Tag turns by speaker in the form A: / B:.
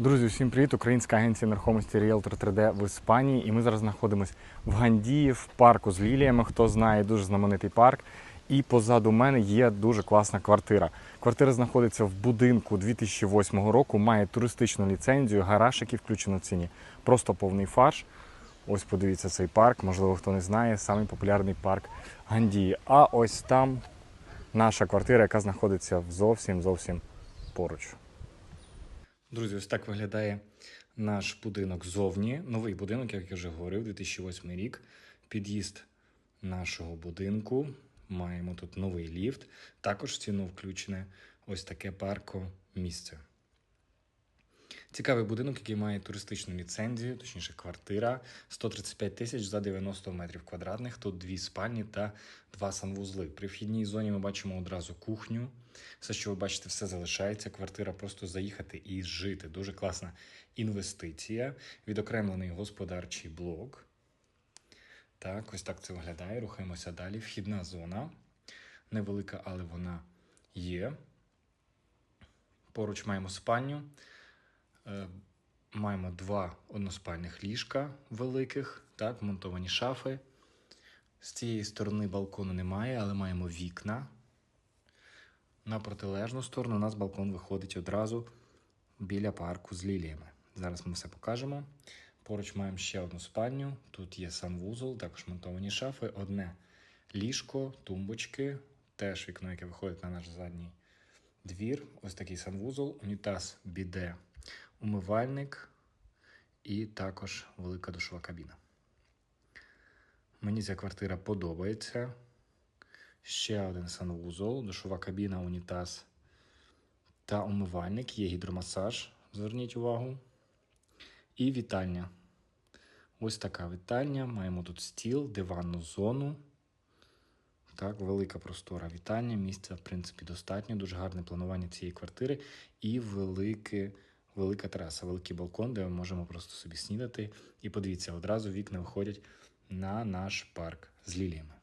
A: Друзі, всім привіт! Українська агенція нерухомості Realtor 3D в Іспанії. І ми зараз знаходимося в Гандії, в парку з ліліями. Хто знає, дуже знаменитий парк. І позаду мене є дуже класна квартира. Квартира знаходиться в будинку 2008 року, має туристичну ліцензію, гараж, який включено в ціні. Просто повний фарш. Ось подивіться цей парк, можливо, хто не знає, самий популярний парк Гандії. А ось там наша квартира, яка знаходиться зовсім зовсім поруч. Друзі, ось так виглядає наш будинок ззовні. Новий будинок, як я вже говорив, 2008 рік. Під'їзд нашого будинку. Маємо тут новий ліфт. Також в ціну включене ось таке парко місце. Цікавий будинок, який має туристичну ліцензію, точніше квартира 135 тисяч за 90 метрів квадратних. Тут дві спальні та два санвузли. При вхідній зоні ми бачимо одразу кухню. Все, що ви бачите, все залишається. Квартира просто заїхати і жити. Дуже класна інвестиція. Відокремлений господарчий блок. Так, ось так це виглядає. Рухаємося далі. Вхідна зона. Невелика, але вона є. Поруч маємо спальню. Е, Маємо два односпальних ліжка великих, так, монтовані шафи. З цієї сторони балкону немає, але маємо вікна. На протилежну сторону у нас балкон виходить одразу біля парку з ліліями. Зараз ми все покажемо. Поруч маємо ще одну спальню. Тут є санвузол, також монтовані шафи, одне ліжко, тумбочки, теж вікно, яке виходить на наш задній двір. Ось такий санвузол, унітаз, біде, умивальник і також велика душова кабіна. Мені ця квартира подобається. Ще один санвузол, душова кабіна, унітаз та умивальник. Є гідромасаж. Зверніть увагу. І вітальня. Ось така вітальня. Маємо тут стіл, диванну зону. Так, велика простора вітальня. Місця, в принципі, достатньо. Дуже гарне планування цієї квартири. І велике, велика тераса, великий балкон, де ми можемо просто собі снідати. І подивіться, одразу вікна виходять на наш парк з ліліями.